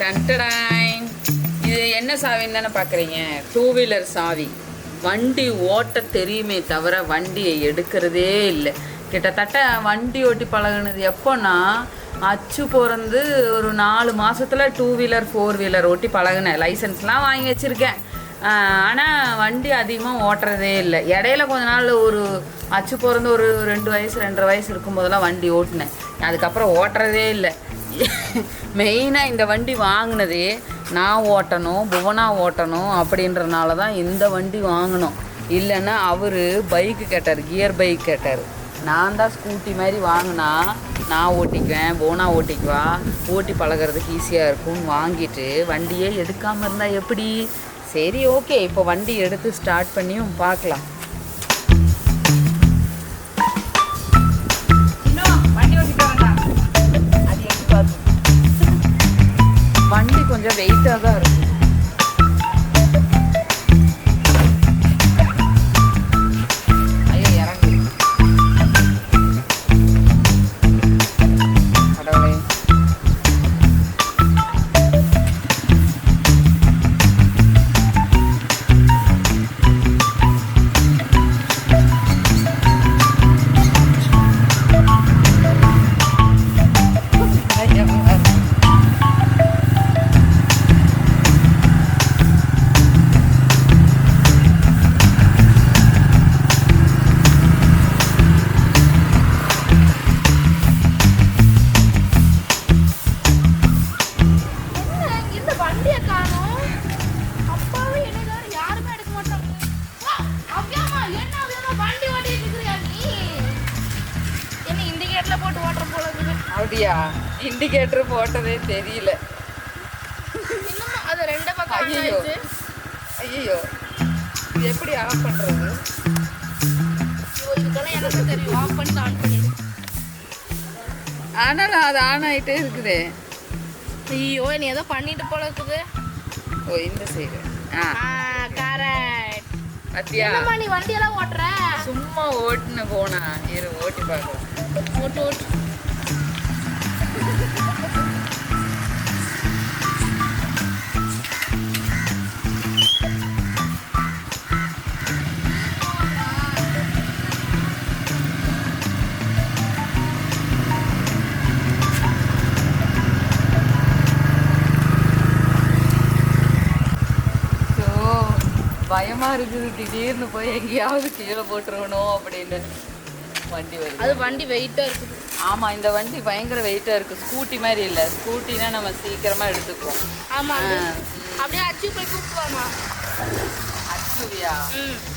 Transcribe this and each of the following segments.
டன்டடாய் இது என்ன சாவின்னு தானே பார்க்குறீங்க டூ வீலர் சாவி. வண்டி ஓட்ட தெரியுமே தவிர வண்டியை எடுக்கிறதே இல்லை. கிட்டத்தட்ட வண்டி ஓட்டி பழகுனது எப்போன்னா அச்சு பிறந்து ஒரு நாலு மாதத்தில் டூ வீலர் ஃபோர் வீலர் ஓட்டி பழகுனேன். லைசன்ஸ்லாம் வாங்கி வச்சுருக்கேன். ஆனால் வண்டி அதிகமாக ஓட்டுறதே இல்லை. இடையில கொஞ்ச நாள் ஒரு அச்சு பிறந்து ஒரு ரெண்டு வயசு ரெண்டரை வயசு இருக்கும்போதெல்லாம் வண்டி ஓட்டினேன். அதுக்கப்புறம் ஓட்டுறதே இல்லை. மெயினாக இந்த வண்டி வாங்கினதே நான் ஓட்டணும் புவனா ஓட்டணும் அப்படின்றனால தான் இந்த வண்டி வாங்கினோம் இல்லைன்னா அவர் பைக்கு கேட்டார் கியர் பைக் கேட்டார். நான் தான் ஸ்கூட்டி மாதிரி வாங்கினா நான் ஓட்டிக்குவேன் போனா ஓட்டிக்குவா ஓட்டி பழகுறதுக்கு ஈஸியாக இருக்கும்னு வாங்கிட்டு வண்டியே எடுக்காமல் இருந்தால் எப்படி? சரி ஓகே இப்போ வண்டி எடுத்து ஸ்டார்ட் பண்ணியும் பார்க்கலாம். அப்படியா? இண்டிகேட்டர் போட்டதே தெரியல. அது ரெண்டு பக்கம். ஆயிடுச்சு. ஐயோ இது எப்படி ஆஃப் பண்ணுறது ஐயோ, எனக்கு தெரியும். ஆஃப் பண்ணி ஆன் பண்ணிடு ஆனாலும் அது ஆன் ஆகிட்டே இருக்குதே. ஐயோ நீ ஏதோ பண்ணிட்டு போல இருக்குது. ஓ இந்த சைடு ஆ. கரெக்ட் பத்தியா? நீ வண்டியெல்லாம் ஓட்டுற? சும்மா ஓட்டுன போனா. இரு ஓட்டி பார்க்கலாம். ஓட்டு ஓட்டு. பயமா இருக்குது. திடீர்னு போய் எங்கேயாவது கீழே போட்டுருவணும் அப்படின்னு. வண்டி வருது. அது வண்டி வெயிட்டா இருக்குது. ஆமா இந்த வண்டி பயங்கர வெயிட்டா இருக்கு. ஸ்கூட்டி மாதிரி இல்ல. ஸ்கூட்டினா நம்ம சீக்கிரமா எடுத்துக்குவோம். ஆமா அது ஆ. அப்படியே அச்சு போய் கூப்பிடுவாமா? அச்சுவியா?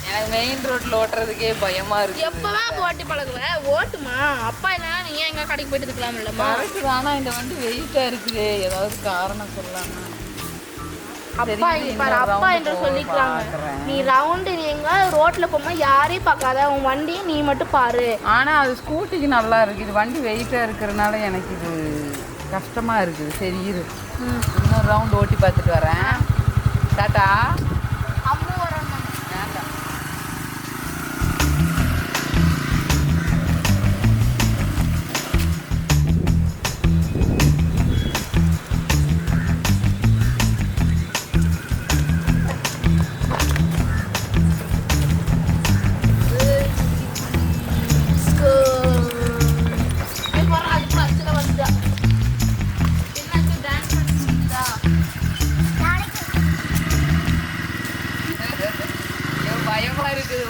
எனக்கு மெயின் ரோட்ல ஓட்டுறதுக்கே பயமா இருக்கு எப்பவே ஓட்டி பழகுவ? ஓட்டுமா? அப்பா இல்லைன்னா நீ ஏன் எங்க கடைக்கு போயிட்டு இருக்கலாம் இல்லம்மா? கரெக்ட் ஆனா இந்த வண்டி வெயிட்டா இருக்குது. ஏதாவது காரணம் சொல்லலாமா? அப்பா பாரு அப்பா என்று சொல்லிக்கிறாங்க. நீ ரவுண்டு எங்க ரோட்ல போகும்போது யாரையும் பார்க்காத உன் வண்டியை நீ மட்டும் பாரு. ஆனா அது ஸ்கூட்டிக்கு நல்லா இருக்கு. இது வண்டி வெயிட்டா இருக்கிறதுனால எனக்கு இது கஷ்டமா இருக்குது. சரி இரு. இன்னொரு ரவுண்ட் ஓட்டி பார்த்துட்டு வரேன். டாட்டா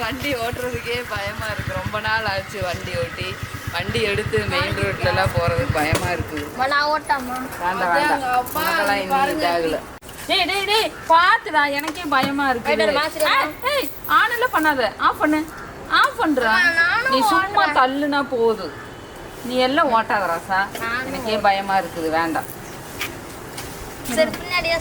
வண்டி ஓட்டுறதுக்கே பயமா இருக்கு. ரொம்ப நாள் ஆச்சு வண்டி ஓட்டி. வண்டி எடுத்து மெயின் ரோட்ல எல்லாம் போறதுக்கு பயமா இருக்குது நான் ஓட்டாமா வேண்டாம் வேண்டாம். உனக்கெல்லாம் இன்னும். இதாகல. டேய் டேய் டேய் பாத்துடா எனக்கே பயமா இருக்கு. ஏய் ஆன் எல்லாம் பண்ணாத. ஆஃப் பண்ணு. ஆஃப் பண்றா. நானும் நீ சும்மா தள்ளுனா போதும் நீ எல்லாம் ஓட்டாத ராசா. எனக்கே பயமா இருக்குது. வேண்டாம். சரி பின்னாடியே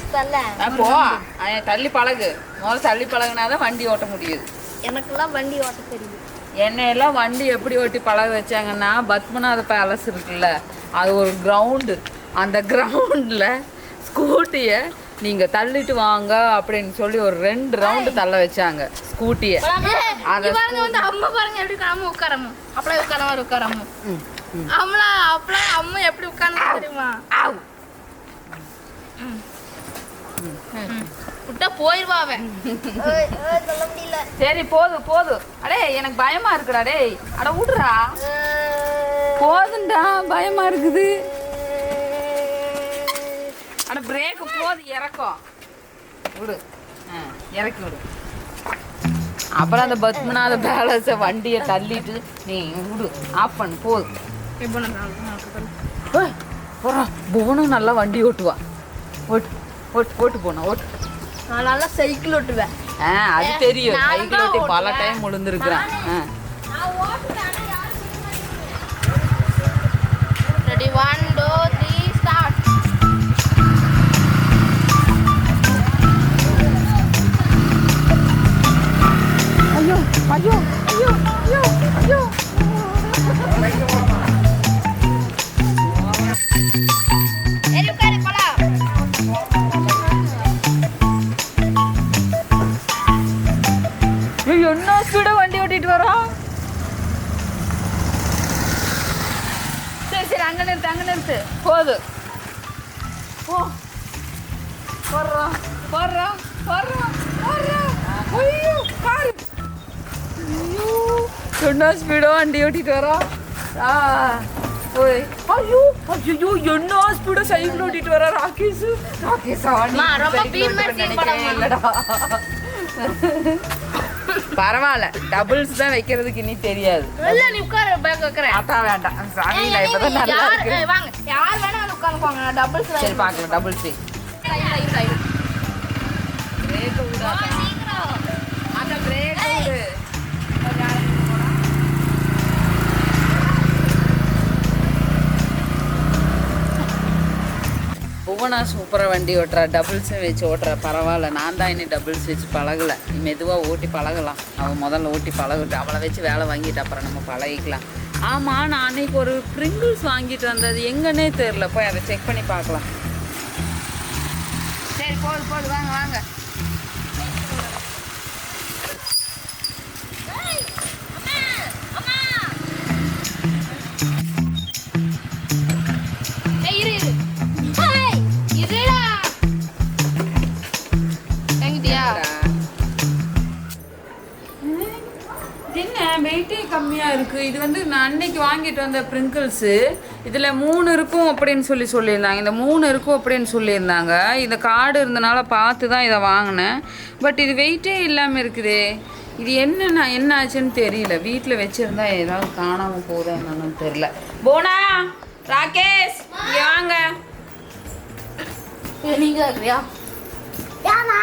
தள்ளி பழகு. முதல்ல தள்ளி பழகுனாதான் வண்டி ஓட்ட முடியுது. எனக்கெல்லாம் வண்டி ஓட்ட தெரியும். என்னையெல்லாம் வண்டி எப்படி ஓட்டி பழக வச்சாங்கன்னா பத்மநாத பேலஸ் இருக்குல்ல அது ஒரு கிரவுண்டு அந்த கிரவுண்டில் ஸ்கூட்டியை நீங்கள் தள்ளிட்டு வாங்க அப்படின்னு சொல்லி ஒரு ரெண்டு ரவுண்டு தள்ள வச்சாங்க ஸ்கூட்டியை அத வந்து அம்மா பாருங்க எப்படி அம்மா உட்காரமோ. அப்படியே உட்கார மாதிரி உட்காரமோ. அம்மா அப்பலாம் அம்மா எப்படி உட்கார்ந்து தெரியுமா. ம். விட்டா போயிருவா அவன். சரி போதும் போதும் அடே எனக்கு பயமா இருக்குடா டேய். அட விடுறா. போதும்டா பயமா இருக்குது. அட பிரேக் போது இறக்கும். விடு. இறக்கி விடு. அப்புறம் அந்த பத்மநாத பேலஸை வண்டியை தள்ளிட்டு நீ விடு. ஆஃப் பண்ணு போதும் போறா புவனும் நல்லா வண்டி ஓட்டுவா. ஓட்டு ஓட்டு ஓட்டு போனா ஓட்டு. நான் நல்லா சைக்கிள் ஓட்டுவேன். ஆ அது தெரியும். சைக்கிள் ஓட்டி பல. Time விழுந்துருக்குறான் ready one two three start ஐயோ ஐயோ. போடுறோம் போடுறோம் போடுறோம் போடுறோம் ஐயோ காரு ஐயோ என்ன ஸ்பீடா வண்டி ஓட்டிட்டு வரோம் ஆ ஓய் ஐயோ ஐயோ என்ன ஸ்பீடா சைக்கிள் ஓட்டிட்டு வர ராகேஷ்? ராகேஷா? இல்லடா. பரவாயில்ல. டபுள்ஸ் தான் வைக்கிறதுக்கு இனி தெரியாது. இல்ல நீ உட்காரு பேக் வைக்கிறேன். அதான் வேண்டாம். சாமியில இப்பதான் நல்லா இருக்கு வாங்க. யார் வேணா நான் டபுள்ஸ் சரி பார்க்கலாம். புவனா சூப்பராக வண்டி ஓட்டுறா டபுள்ஸ் வச்சு ஓட்டுறா பரவாயில்ல. நான் தான் இன்னும் டபுள்ஸ் வச்சு பழகலை. நீ மெதுவாக ஓட்டி பழகலாம். அவன் முதல்ல ஓட்டி பழகட்டு அவளை வச்சு வேலை வாங்கிட்டு அப்புறம் நம்ம பழகிக்கலாம். ஆமாம் நான் அன்னைக்கு ஒரு ப்ரிங்கிள்ஸ் வாங்கிட்டு வந்தது எங்கன்னே தெரில போய் அதை செக் பண்ணி பார்க்கலாம். சரி போடு போடு வாங்க வாங்க. என்ன? வெயிட்டே கம்மியாக இருக்குது இது வந்து நான் அன்னைக்கு வாங்கிட்டு வந்த ப்ரிங்கிள்ஸு இதில் மூணு இருக்கும் அப்படின்னு சொல்லி சொல்லியிருந்தாங்க. இந்த மூணு இருக்கும் அப்படின்னு சொல்லியிருந்தாங்க. இந்த கார்டு இருந்தனால பார்த்து தான் இதை வாங்கினேன். பட் இது வெயிட்டே இல்லாமல் இருக்குதே. இது என்னண்ணா என்ன ஆச்சுன்னு தெரியல. வீட்டில் வச்சுருந்தா ஏதாவது காணாமல் போதா என்னன்னு தெரியல. போனா? ராகேஷ் இங்கே வாங்க. நீங்க இருக்கிறியா ஏமா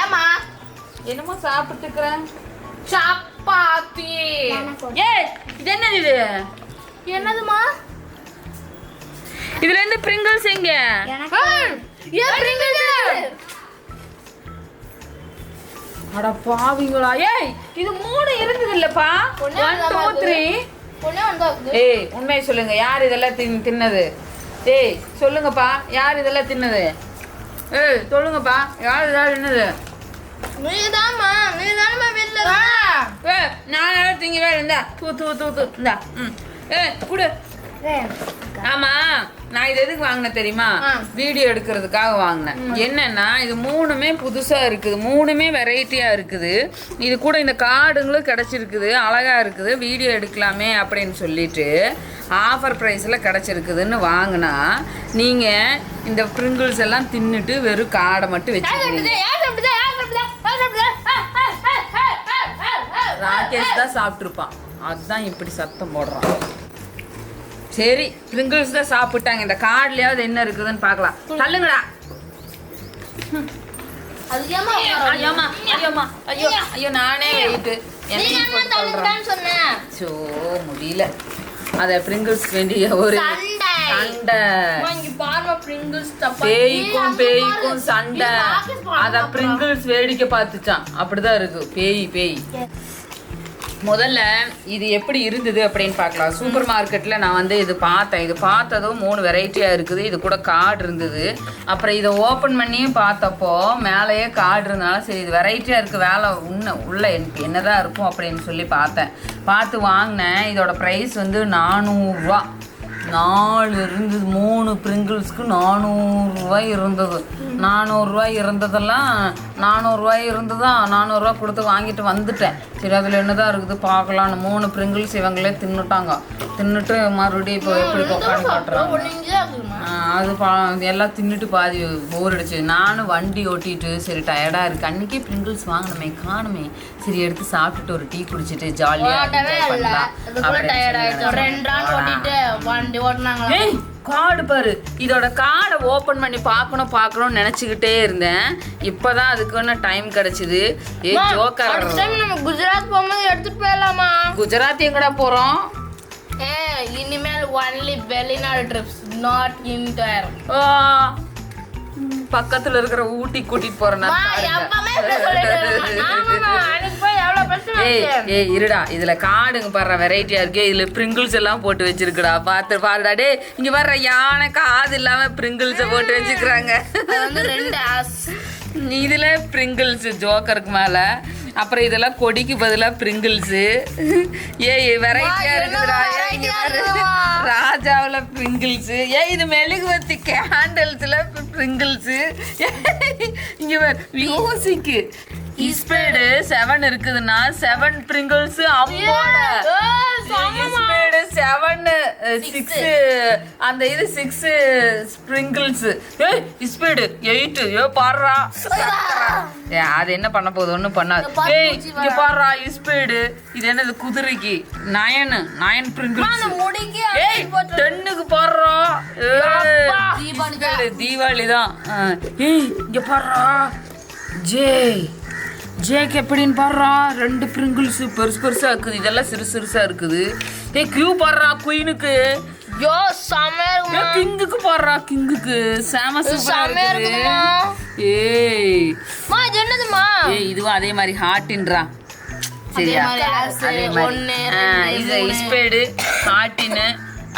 ஏமா என்னமோ சாப்பிட்டுக்கிறேன். சப்பாத்தி. ஏய் இது என்னது இது? என்னதுமா? இதுல இருந்து பிரிங்கிள்ஸ் எங்க? ஏய், ஏன் பிரிங்கிள்ஸ் அட பாவிங்களா. ஏய் இது மூணு இருந்தது இல்லப்பா ஒண்ணே ஒன் ஒண்ணுதான் டூ இருக்குது. த்ரீ ஒண்ணே வந்து ஏய் உண்மையை சொல்லுங்க. யார் இதெல்லாம் தின் தின்னது? ஏய் சொல்லுங்கப்பா. யார் இதெல்லாம் தின்னது? ஏய் சொல்லுங்கப்பா. யார் இதெல்லாம் தின்னது? நீதாம்மா நீதாம்மா வெளில ஏ நான் திங்கவே இருந்தா தூ தூ தூ தூ இந்தா. ம். ஏ குடு. ஆமா நான் இது எதுக்கு வாங்கினேன் தெரியுமா. வீடியோ எடுக்கிறதுக்காக வாங்கினேன். என்னன்னா இது மூணுமே புதுசா இருக்குது. மூணுமே வெரைட்டியா இருக்குது. இது கூட இந்த கார்டுங்களும் கிடைச்சிருக்குது. அழகா இருக்குது. வீடியோ எடுக்கலாமே அப்படின்னு சொல்லிட்டு ஆஃபர் ப்ரைஸில் கிடைச்சிருக்குதுன்னு வாங்கினா நீங்க இந்த ப்ரிங்கிள்ஸ் எல்லாம் தின்னுட்டு வெறும் காடை மட்டும் வச்சுக்கிறீங்க ராகேஷ் தான் சாப்பிட்ருப்பான் அதுதான் இப்படி சத்தம் போடுறான். சரி பிரிங்கிள்ஸ் தான் சாப்பிட்டாங்க. இந்த கார்ட்லயாவது என்ன இருக்குதுன்னு பார்க்கலாம். தள்ளுங்கடா. ஐயோ நானே வெயிட்டு. சோ முடியல. அத பிரிங்கிள்ஸ் வேண்டிய ஒரு சண்டை. பேய்க்கும் பேய்க்கும் சண்டை. அத அத பிரிங்கிள்ஸ் வேடிக்கை பார்த்துச்சான் அப்படிதான் இருக்கு. பேய் பேய். முதல்ல இது எப்படி இருந்தது அப்படின்னு பார்க்கலாம். சூப்பர் மார்க்கெட்டில் நான் வந்து இது பார்த்தேன். இது பார்த்ததும் மூணு வெரைட்டியாக இருக்குது. இது கூட கார்டு இருந்தது. அப்புறம் இதை ஓப்பன் பண்ணியும் பார்த்தப்போ மேலேயே கார்டு இருந்தனால சரி இது வெரைட்டியாக இருக்குது வேலை உன்ன உள்ள எனக்கு என்னதான் இருக்கும் அப்படின்னு சொல்லி பார்த்தேன். பார்த்து வாங்கினேன். இதோட ப்ரைஸ் வந்து நானூறுரூவா நாலு இருந்தது. மூணு பிரிங்கிள்ஸ்க்கு நானூறுரூவா இருந்தது. நானூறுரூவாய் இருந்ததெல்லாம் நானூறுரூவாய் இருந்ததா நானூறுரூவா கொடுத்து வாங்கிட்டு வந்துட்டேன். சரி அதில் என்னதான் இருக்குது பார்க்கலான்னு மூணு பிரிங்கிள்ஸ் இவங்களே தின்னுட்டாங்க. தின்னுட்டு மறுபடியும் இப்போ எப்படி உட்காந்து காட்டுறாங்க அது பா எல்லாம் தின்னுட்டு பாதி போர் அடிச்சு. நானும் வண்டி ஓட்டிட்டு சரி டயர்டாக இருக்கு. அன்னைக்கே பிரிங்கிள்ஸ் வாங்கினமே காணுமே. சரி எடுத்து சாப்பிட்டுட்டு ஒரு டீ குடிச்சிட்டு ஜாலியாக ஓட்டவே கார்டு பாரு. இதோட கார்டை ஓபன் பண்ணி பார்க்கணும் பார்க்கணும்னு நினச்சிக்கிட்டே இருந்தேன். இப்போதான் அதுக்குன்னு டைம் கிடைச்சிது? ஏ ஜோக்கர். நம்ம குஜராத் போகும்போது எடுத்துட்டு போயிடலாமா? குஜராத் எங்கடா போகிறோம் ஏ இனிமேல் ஒன்லி வெளிநாடு ட்ரிப்ஸ் நாட் இன்டர் பக்கத்துல இருக்கிற ஊட்டி கூட்டிட்டு போறேன் ஏய். ஏய் இருடா. இதுல காடுங்க பாடுற வெரைட்டியா இருக்கு. இதுல பிரிங்கிள்ஸ் எல்லாம் போட்டு வச்சிருக்குடா. பார்த்து பாருடா டேய் இங்க வர்ற யானை காது இல்லாம பிரிங்கிள்ஸை போட்டு ஆஸ். இதுல பிரிங்கிள்ஸ் ஜோக்கருக்கு மேல. அப்புறம் இதெல்லாம் கொடிக்கு பதிலா பிரிங்கிள்ஸ் ஏய் வெரைட்டியா. இருக்குதுமா? ராஜாவுல பிரிங்கிள்ஸ் ஏய் இது மெழுகுவத்தி கேண்டல்ஸ்ல பிரிங்கிள்ஸ் இங்க பாரு மியூசிக் இஸ்பேடு செவன் இருக்குதுன்னா செவன் பிரிங்கிள்ஸ் அம்போட. இஸ்பேடு செவன் சிக்ஸ் அந்த இது சிக்ஸ் ஸ்ப்ரிங்கிள்ஸ் ஏய் இஸ்பேடு எயிட் ஏ பாடுறா. அது என்ன பண்ண போகுது? ஒன்றும் பண்ணாது. ஏய் இங்க பாடுறா இஸ்பேடு இது என்னது குதிரைக்கு? நயனு நயன் பிரிங்கிள்ஸ் ஏய் டென்னுக்கு பாடுறா. தீபாவளி தான். ஏய் இங்க பாடுறா. ஜே. ஜேக்கு எப்படின்னு பாடுறா? ரெண்டு பிரிங்கிள்ஸ் பெருசு பெருசா இருக்குது. இதெல்லாம் சிறு சிறுசா இருக்குது. ஏய் கியூ பாடுறா குயினுக்கு யோ செமையா கிங்குக்கு பாடுறா கிங்குக்கு செம செமையா இருக்குமா? ஏய். மா இது என்னதுமா? ஏய் இதுவும் அதே மாதிரி ஹார்ட்டின்றா. சரியா? அதே மாதிரி. இது மூணு. இஸ்பேடு ஹார்ட்டின்னு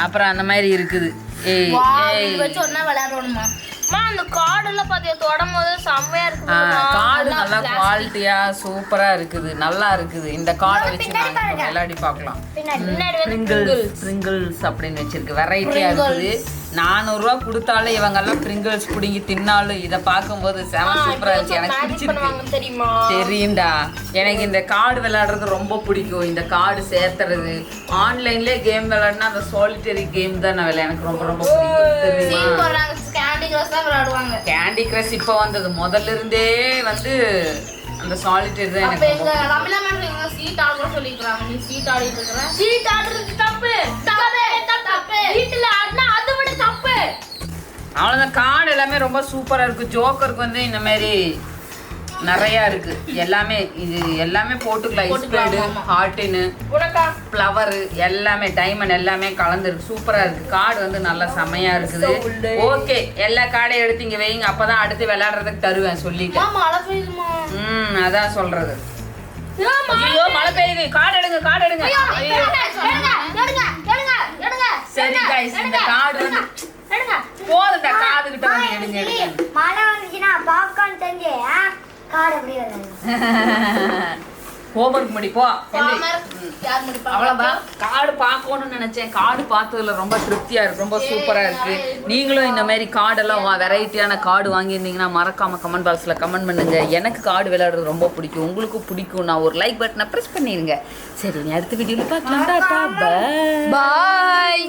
அப்புறம் அந்த மாதிரி இருக்குது. ஏய் ஏய். வச்சு ஒண்ணா விளையாடணுமா அந்த கார்டு எல்லாம் பாத்தியா தொடும் போது செம்மையா இருக்கு கார்டு நல்லா குவாலிட்டியா சூப்பரா இருக்குது. நல்லா இருக்குது. இந்த கார்டை வச்சு விளையாடி பார்க்கலாம். பிரிங்கிள்ஸ் பிரிங்கிள்ஸ் அப்படின்னு வச்சிருக்கு. வெரைட்டியா இருக்குது. நானூறுரூவா கொடுத்தாலும் இவங்க எல்லாம் பிரிங்கிள்ஸ் பிடிங்கி தின்னாலும் இதை பார்க்கும்போது செம சூப்பரா இருந்துச்சு. எனக்கு பிடிச்சிருக்கு. பண்ணுவாங்க தெரியுமா? தெரியும்டா. எனக்கு இந்த கார்டு விளையாடுறது ரொம்ப பிடிக்கும். இந்த கார்டு சேர்த்துறது. ஆன்லைன்லயே கேம் விளையாடினா அந்த சாலிட்டரி கேம் தான் நான் விளையாட எனக்கு ரொம்ப ரொம்ப பிடிக்கும். கேண்டி கிரஸ் தான் விளையாடுவாங்க. கேண்டி கிரஷ் இப்போ வந்தது. முதல்ல இருந்தே வந்து அந்த சாலிட்டரி தான் அப்ப எனக்கு சீட் ஆடுற சொல்லிக்கிறாங்க நீ சீட் ஆடிட்டு இருக்கிற சீட் ஆடுறது தப்பு. தப்பு. தப்பு. அவ்வளோதான் கார்டு எல்லாமே ரொம்ப சூப்பராக இருக்குது ஜோக்கருக்கு வந்து இந்த மாதிரி நிறையா இருக்கு. எல்லாமே இது எல்லாமே போட்டுக்கலாம். இஸ்பேடு. ஹார்ட்டின்னு ஃப்ளவரு எல்லாமே டைமண்ட் எல்லாமே கலந்துருக்கு. சூப்பரா இருக்கு. கார்டு வந்து நல்லா செமையா இருக்குது. ஓகே எல்லா கார்டையும் எடுத்து இங்க வைங்க. அப்பதான் அடுத்து விளையாடுறதுக்கு தருவேன் சொல்லிட்டேன் மா அதான் சொல்றது. ஏம்மா? ஐயோ மழை பெய்யுது. கார்டு எடுங்க கார்டு. எடுங்க, மழை வந்துச்சுன்னா பாப்கார்ன் செஞ்சு காடு அப்படியே ஹோம்ஒர்க் முடிப்பா? பார்க்கணும்னு நினைச்சேன். கார்டு பார்த்ததுல ரொம்ப திருப்தியா இருக்கு. ரொம்ப சூப்பரா இருக்கு. நீங்களும் இந்த மாதிரி கார்டெல்லாம் வெரைட்டியான கார்டு வாங்கியிருந்தீங்கன்னா மறக்காம கமெண்ட் பாக்ஸ்ல கமெண்ட் பண்ணுங்க. எனக்கு கார்டு விளையாடுறது ரொம்ப பிடிக்கும். உங்களுக்கும் பிடிக்கும். நான் ஒரு லைக் பட்டனை ப்ரெஸ் பண்ணிருங்க. சரி நீ அடுத்த வீடியோல பார்க்கலாம். Tata bye Bye.